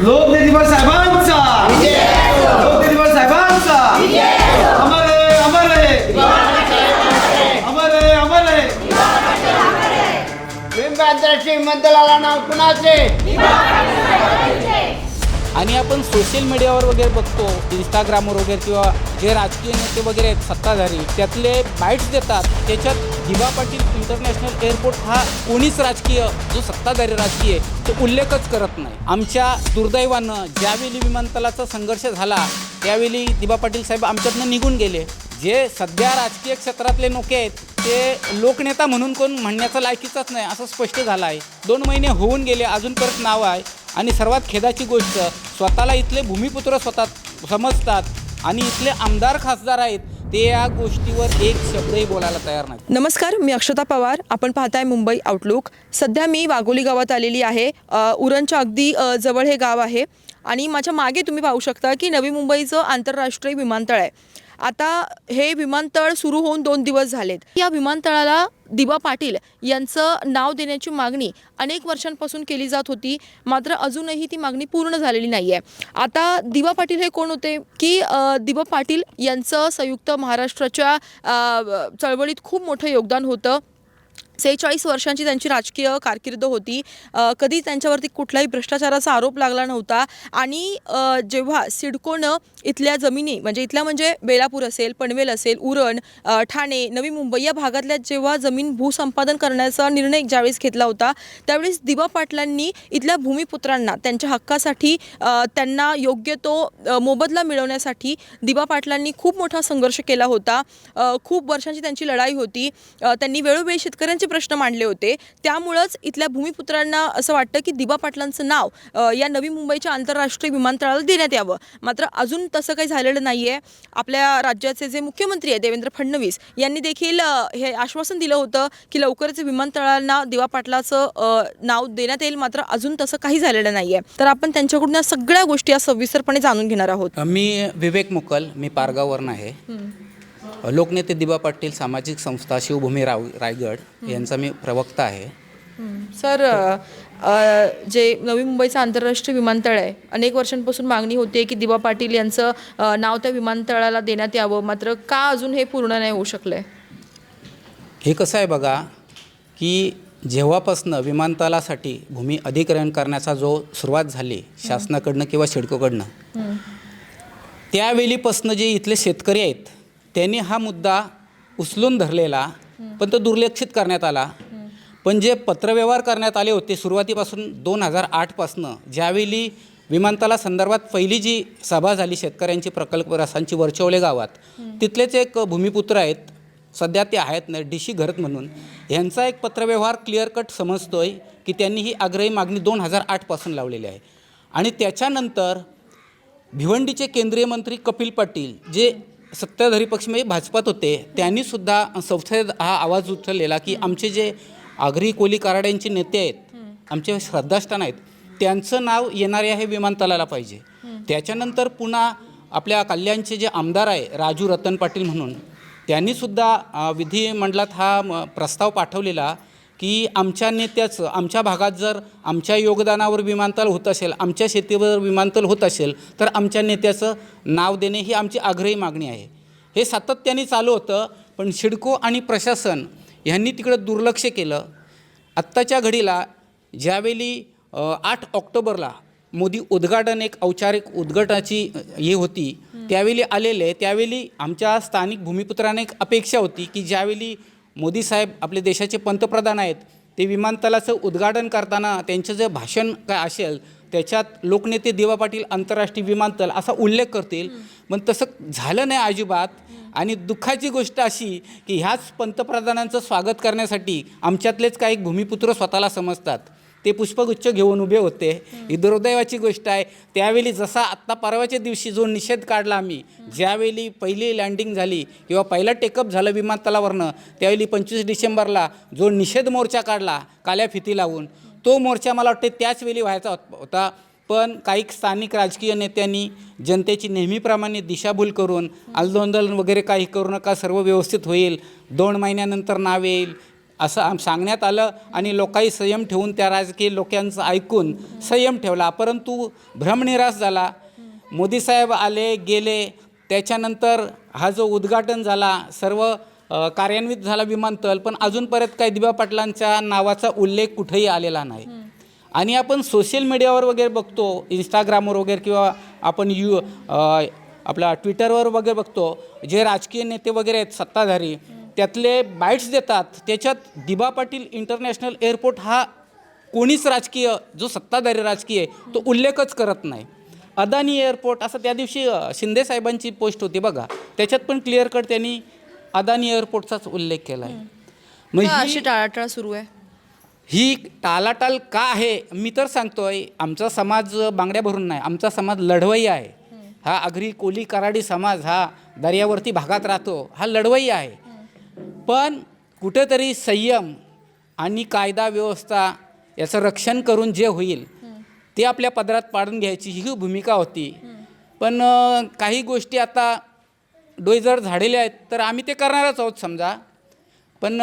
लोकनेते साहेबांचा लोकनेते साहेबांचा अमर अमर अमर अमर बिंब आंतरराष्ट्रीय विमानतळाला नाव कुणाचे? आणि आपण सोशल मीडियावर वगैरे बघतो इंस्टाग्रामवर वगैरे किंवा जे राजकीय नेते वगैरे आहेत सत्ताधारी त्यातले बाईट्स देतात. त्याच्यात दिवा पाटील इंटरनॅशनल एअरपोर्ट हा कोणीच राजकीय जो सत्ताधारी राजकीय आहे, तो उल्लेखच करत नाही. आमच्या दुर्दैवानं ज्यावेळी विमानतळाचा संघर्ष झाला त्यावेळी दिबा पाटील साहेब आमच्यातनं निघून गेले. जे सध्या राजकीय क्षेत्रातले नोके आहेत ते लोकनेता म्हणून कोण म्हणण्याचा लायकीचाच नाही असं स्पष्ट झालं आहे दोन महिने होऊन गेले अजून परत नाव आहे आणि सर्वात खेदाची गोष्ट स्वतःला इथले भूमिपुत्र स्वतः समजतात आणि इथले आमदार खासदार आहेत ते या गोष्टीवर एक शब्दही बोलायला तयार नाही नमस्कार मी अक्षता पवार. आपण पाहताय मुंबई आउटलुक सध्या मी वाघोली गावात आलेली आहे. उरणच्या अगदी जवळ हे गाव आहे. आणि माझ्या मागे तुम्ही पाहू शकता की नवी मुंबईचं आंतरराष्ट्रीय विमानतळ आहे. आता हे विमानतळ सुरू होऊन दोन दिवस झालेत. या विमानतळाला दिबा पाटील यांचं नाव देण्याची मागणी अनेक वर्षांपासून केली जात होती. मात्र अजूनही ती मागणी पूर्ण झालेली नाही आहे आता दिबा पाटील हे कोण होते? की अ, दिबा पाटील यांचं संयुक्त महाराष्ट्राच्या चळवळीत खूप मोठं योगदान होतं. सेहेचाळीस वर्षांची त्यांची राजकीय कारकीर्द होती. कधी त्यांच्यावरती कुठलाही भ्रष्टाचाराचा आरोप लागला नव्हता. आणि जेव्हा सिडकोनं इथल्या जमिनी म्हणजे इथल्या म्हणजे बेलापूर असेल पनवेल असेल उरण ठाणे नवी मुंबई या भागातल्या जेव्हा जमीन भूसंपादन करण्याचा निर्णय ज्यावेळेस घेतला होता त्यावेळेस दिबा पाटलांनी इथल्या भूमिपुत्रांना त्यांच्या हक्कासाठी त्यांना योग्य तो मोबदला मिळवण्यासाठी दिबा पाटलांनी खूप मोठा संघर्ष केला होता. खूप वर्षांची त्यांची लढाई होती. त्यांनी वेळोवेळी शेतकऱ्यांचे प्रश्न मांडले होते. त्यामुळंच इथल्या भूमिपुत्रांना असं वाटतं की दिबा पाटलांचं नाव या नवी मुंबईच्या आंतरराष्ट्रीय विमानतळाला देण्यात यावं. मात्र अजून तसं काही झालेलं नाही आहे आपल्या राज्याचे जे मुख्यमंत्री आहे देवेंद्र फडणवीस यांनी देखील हे आश्वासन दिलं होतं की लवकरच विमानतळांना दिवा पाटलाचं नाव देण्यात येईल. मात्र अजून तसं काही झालेलं नाही आहे तर आपण त्यांच्याकडून या सगळ्या गोष्टी या सविस्तरपणे जाणून घेणार आहोत. मी विवेक मुकल मी पारगाववरून आहे. लोकनेते दिबा पाटील सामाजिक संस्था शिवभूमी राव रायगड यांचा मी प्रवक्ता आहे. सर अ, जे नवी मुंबईचं आंतरराष्ट्रीय विमानतळ आहे अनेक वर्षांपासून मागणी होते की दिबा पाटील यांचं अ, नाव त्या विमानतळाला देण्यात यावं. मात्र का अजून हे पूर्ण नाही होऊ शकलंय? हे कसं आहे बघा की जेव्हापासनं विमानतळासाठी भूमी अधिग्रहण करण्याचा जो सुरुवात झाली शासनाकडनं किंवा सिडकोकडनं त्यावेळीपासनं जे इथले शेतकरी आहेत त्यांनी हा मुद्दा उचलून धरलेला पण तो दुर्लक्षित करण्यात आला. पण जे पत्रव्यवहार करण्यात आले होते सुरुवातीपासून दोन हजार आठपासनं ज्यावेळी विमानतळा संदर्भात पहिली जी सभा झाली शेतकऱ्यांची प्रकल्प रसांची वरचवले गावात तिथलेच एक भूमिपुत्र आहेत सध्या ते आहेत ना डी सी घरत म्हणून. यांचा एक पत्रव्यवहार क्लिअर कट समजतोय की त्यांनी ही आग्रही मागणी दोन हजार आठपासून लावलेली आहे. आणि त्याच्यानंतर भिवंडीचे केंद्रीय मंत्री कपिल पाटील जे सत्ताधारी पक्ष म्हणजे भाजपात होते त्यांनीसुद्धा संसदेत हा आवाज उचललेला की आमचे जे आगरी कोली कराड्यांचे नेते आहेत आमचे श्रद्धास्थान आहेत त्यांचं नाव येणाऱ्या हे विमानतळाला पाहिजे. त्याच्यानंतर पुन्हा आपल्या कल्याणचे जे आमदार आहे राजू रतन पाटील म्हणून त्यांनीसुद्धा विधिमंडळात हा प्रस्ताव पाठवलेला की आमच्या नेत्याचं आमच्या भागात जर आमच्या योगदानावर विमानतळ होत असेल आमच्या शेतीवर विमानतळ होत असेल तर आमच्या नेत्याचं नाव देणे ही आमची आग्रही मागणी आहे. हे सातत्याने चालू होतं पण सिडको आणि प्रशासन ह्यांनी तिकडं दुर्लक्ष केलं. आत्ताच्या घडीला ज्यावेळी आठ ऑक्टोबरला मोदी उद्घाटन एक औपचारिक उद्घाटनाची हे होती त्यावेळी आलेले त्यावेळी आमच्या स्थानिक भूमिपुत्रांना एक अपेक्षा होती की ज्यावेळी मोदी साहेब आपले देशाचे पंतप्रधान आहेत ते विमानतळाचं उद्घाटन करताना त्यांचं जे भाषण काय असेल त्याच्यात लोकनेते दिवा पाटील आंतरराष्ट्रीय विमानतळ असा उल्लेख करतील. पण तसं झालं नाही अजिबात. आणि दुःखाची गोष्ट अशी की ह्याच पंतप्रधानांचं स्वागत करण्यासाठी आमच्यातलेच काही भूमिपुत्र स्वतःला समजतात. ते पुष्पगुच्छ घेऊन उभे होते. ही दुर्दैवाची गोष्ट आहे. त्यावेळी जसा आत्ता परवाच्या दिवशी जो निषेध काढला आम्ही ज्यावेळी पहिली लँडिंग झाली किंवा पहिला टेकअप झालं विमानतळावरनं त्यावेळी पंचवीस डिसेंबरला जो निषेध मोर्चा काढला काल्या फिती लावून तो मोर्चा मला वाटते त्याच वेळी व्हायचा होत- होता. पण काही स्थानिक राजकीय नेत्यांनी जनतेची नेहमीप्रमाणे दिशाभूल करून आंदोलन वगैरे काही करू नका सर्व व्यवस्थित होईल. दोन महिन्यानंतर नाव येईल. असं आम सांगण्यात आलं आणि लोकांनी संयम ठेवून त्या राजकीय लोकांचं ऐकून संयम ठेवला. परंतु भ्रमनिराश झाला. मोदी साहेब आले गेले. त्याच्यानंतर हा जो उद्घाटन झाला सर्व कार्यान्वित झाला विमानतळ पण अजूनपर्यंत काही दिबा पाटलांच्या नावाचा उल्लेख कुठेही आलेला नाही. आणि आपण सोशल मीडियावर वगैरे बघतो इंस्टाग्रामवर वगैरे किंवा आपण यू आपला ट्विटरवर वगैरे बघतो जे राजकीय नेते वगैरे आहेत सत्ताधारी त्यातले बाईट्स देतात त्याच्यात दिबा पाटील इंटरनॅशनल एअरपोर्ट हा कोणीच राजकीय जो सत्ताधारी राजकीय आहे तो उल्लेखच करत नाही. अदानी एअरपोर्ट असं त्या दिवशी शिंदे साहेबांची पोस्ट होती बघा त्याच्यात पण क्लिअर कट त्यांनी अदानी एअरपोर्टचाच उल्लेख केला आहे ही- अशी टाळाटाळ सुरू आहे. ही टालाटाल का आहे? मी तर सांगतोय आमचा समाज बांगड्या भरून नाही आमचा समाज लढवई आहे. हा आगरी कोली कराडी समाज हा दर्यावरती भागात राहतो हा लढवई आहे. पण कुठेतरी संयम आणि कायदा व्यवस्था याचं रक्षण करून जे होईल ते आपल्या पदरात पाडून घ्यायची ही भूमिका होती. पण काही गोष्टी आता डोईजर जर आहेत तर आम्ही ते करणारच आहोत समजा. पण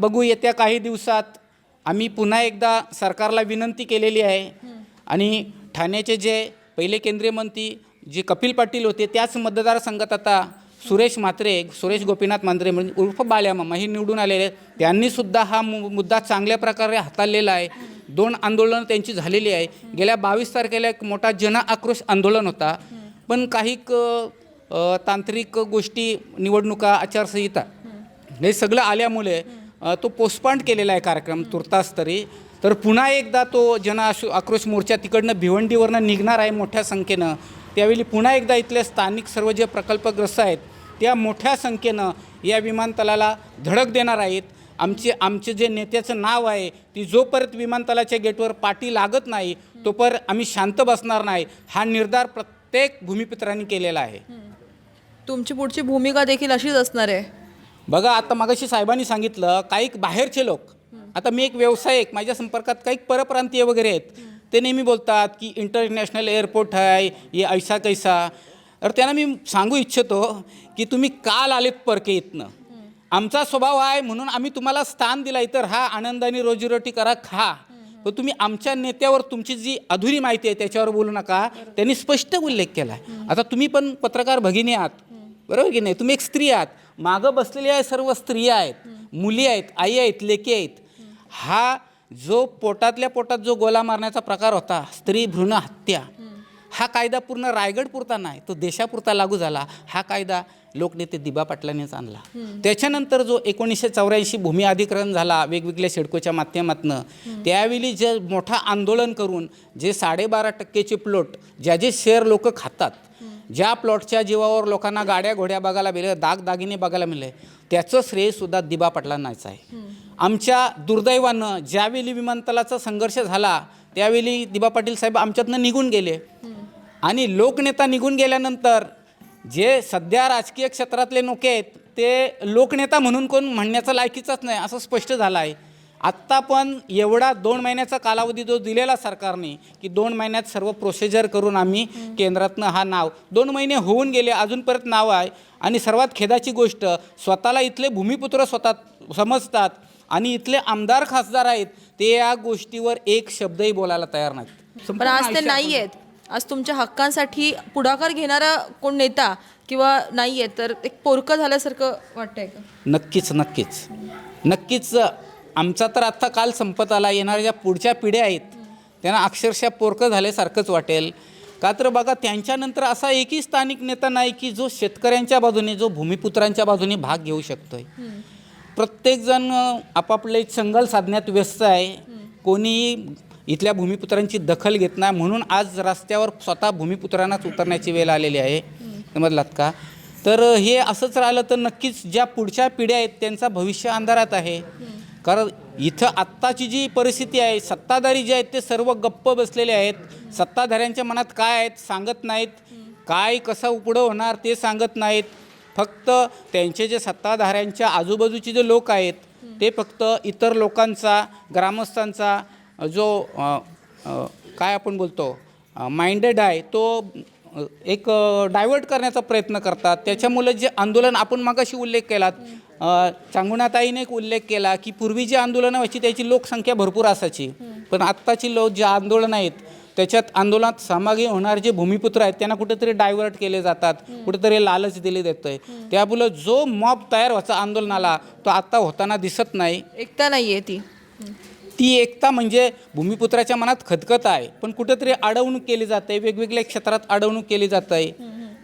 बघू येत्या काही दिवसात आम्ही पुन्हा एकदा सरकारला विनंती केलेली आहे. आणि ठाण्याचे जे पहिले केंद्रीय मंत्री जे कपिल पाटील होते त्याच मतदारसंघात आता सुरेश मात्रे सुरेश गोपीनाथ मांत्रे म्हणजे उर्फ बाल्यामामा हे निवडून आलेले त्यांनीसुद्धा हा मु मुद्दा चांगल्या प्रकारे हाताळलेला आहे. दोन आंदोलनं त्यांची झालेली आहे. गेल्या बावीस तारखेला एक मोठा जन आक्रोश आंदोलन होता. पण काही क- तांत्रिक गोष्टी निवडणुका आचारसंहिता हे सगळं आल्यामुळे तो पोस्टपॉन्ड केलेला आहे कार्यक्रम तुर्तास तरी. तर पुन्हा एकदा तो जन आशु आक्रोश मोर्चा तिकडनं भिवंडीवरनं निघणार आहे मोठ्या संख्येनं. त्यावेळी पुन्हा एकदा इथले स्थानिक सर्व जे प्रकल्पग्रस्त आहेत त्या मोठ्या संख्येनं या विमानतळाला धडक देणार आहेत. आमचे आमचे जे नेत्याचं नाव आहे ती जोपर्यंत विमानतळाच्या गेटवर पाठी लागत नाही तोपर्यंत आम्ही शांत बसणार नाही हा निर्धार प्रत्येक भूमिपुत्रांनी केलेला आहे. तुमची पुढची भूमिका देखील अशीच असणार आहे. बघा आता मागाशी साहेबांनी सांगितलं काही बाहेरचे लोक आता मी एक व्यावसायिक माझ्या संपर्कात काही परप्रांतीय वगैरे आहेत. ते नेहमी बोलतात की इंटरनॅशनल एअरपोर्ट आहे ये ऐसा कैसा. तर त्यांना मी सांगू इच्छितो की तुम्ही काल आलेत परके इथनं. आमचा स्वभाव आहे म्हणून आम्ही तुम्हाला स्थान दिला इतर हा आनंदाने रोजीरोटी करा खा. पण तुम्ही आमच्या नेत्यावर तुमची जी अधुरी माहिती आहे त्याच्यावर बोलू नका. त्यांनी स्पष्ट उल्लेख केला आहे आता तुम्ही पण पत्रकार भगिनी आहात. बरोबर की नाही? तुम्ही एक स्त्री आहात. मागं बसलेल्या आहे सर्व स्त्रिया आहेत मुली आहेत आई आहेत लेकी आहेत. हा जो पोटातल्या पोटात जो गोला मारण्याचा प्रकार होता स्त्री भ्रूण हत्या हा कायदा पूर्ण रायगड पुरता नाही तो देशापुरता लागू झाला. हा कायदा लोकनेते दिबा पाटलांनीच आणला. त्याच्यानंतर जो एकोणीसशे चौऱ्याऐंशी भूमी अधिग्रहण झाला वेगवेगळ्या सिडकोच्या माध्यमातनं त्यावेळी जे मोठं आंदोलन करून जे साडेबारा टक्केचे प्लॉट ज्या जे शेअर लोक खातात ज्या प्लॉटच्या जीवावर लोकांना गाड्या घोड्या बघायला मिळले दागदागिने बघायला मिळले त्याचं श्रेयसुद्धा दिबा पाटलांनाच आहे. आमच्या दुर्दैवानं ज्यावेळी विमानतळाचा संघर्ष झाला त्यावेळी दिबा पाटील साहेब आमच्यातनं निघून गेले. आणि लोकनेता निघून गेल्यानंतर जे सध्या राजकीय क्षेत्रातले लोक आहेत ते लोकनेता म्हणून कोण म्हणण्याचा लायकीचंच नाही असं स्पष्ट झालं आहे. आत्ता पण एवढा दोन महिन्याचा कालावधी जो दिलेला सरकारने की दोन महिन्यात सर्व प्रोसिजर करून आम्ही केंद्रातनं हा नाव दोन महिने होऊन गेले अजून परत नाव आहे. आणि सर्वात खेदाची गोष्ट स्वतःला इथले भूमिपुत्र स्वतः समजतात आणि इथले आमदार खासदार आहेत ते या गोष्टीवर एक शब्दही बोलायला तयार नाहीत. पण आज ते नाही आहेत आज तुमच्या हक्कांसाठी पुढाकार घेणारा कोण नेता किंवा नाही आहे तर एक पोरकं झाल्यासारखं वाटतंय का? नक्कीच नक्कीच. नक्कीच आमचा तर आत्ता काल संपत आला येणाऱ्या ज्या पुढच्या पिढ्या आहेत त्यांना अक्षरशः पोरकं झाल्यासारखंच वाटेल. का तर बघा त्यांच्यानंतर असा एकही स्थानिक नेता नाही की जो शेतकऱ्यांच्या बाजूने जो भूमिपुत्रांच्या बाजूने भाग घेऊ शकतोय. प्रत्येकजण आपापले संगल साधण्यात व्यस्त आहे. कोणीही इथल्या भूमिपुत्रांची दखल घेत नाही. म्हणून आज रस्त्यावर स्वतः भूमिपुत्रांनाच उतरण्याची वेळ आलेली आहे. समजलात का? तर हे असंच राहिलं तर नक्कीच ज्या पुढच्या पिढ्या आहेत त्यांचा भविष्य अंधारात आहे. कारण इथं आत्ताची जी परिस्थिती आहे सत्ताधारी जे आहेत ते सर्व गप्प बसलेले आहेत. सत्ताधाऱ्यांच्या मनात काय आहेत सांगत नाहीत. काय कसं पुढं होणार ते सांगत नाहीत. फक्त त्यांचे जे सत्ताधाऱ्यांच्या आजूबाजूचे जे लोक आहेत ते फक्त इतर लोकांचा ग्रामस्थांचा जो काय आपण बोलतो माइंडेड आहे तो एक डायव्हर्ट करण्याचा प्रयत्न करतात. त्याच्यामुळे जे आंदोलन आपण मागाशी उल्लेख केलात चांगुणाताईने एक उल्लेख केला की पूर्वी जी आंदोलनं व्हायची त्याची लोकसंख्या भरपूर असायची. पण आत्ताची लोक जे आंदोलनं आहेत त्याच्यात आंदोलनात सहभागी होणारे जे भूमिपुत्र आहेत त्यांना कुठेतरी डायव्हर्ट केले जातात. कुठेतरी लालच दिली जातोय त्यामुळं जो मॉब तयार व्हायचा आंदोलनाला तो आत्ता होताना दिसत नाही. एकता नाही आहे ती. ती एकता म्हणजे भूमिपुत्राच्या मनात खतखत आहे. पण कुठेतरी अडवणूक केली जाते वेगवेगळ्या क्षेत्रात अडवणूक केली जात. आहे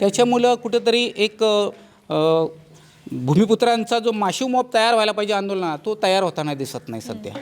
त्याच्यामुळं कुठेतरी एक भूमिपुत्रांचा जो माशिव मॉब तयार व्हायला पाहिजे आंदोलनात तो तयार होताना दिसत नाही सध्या.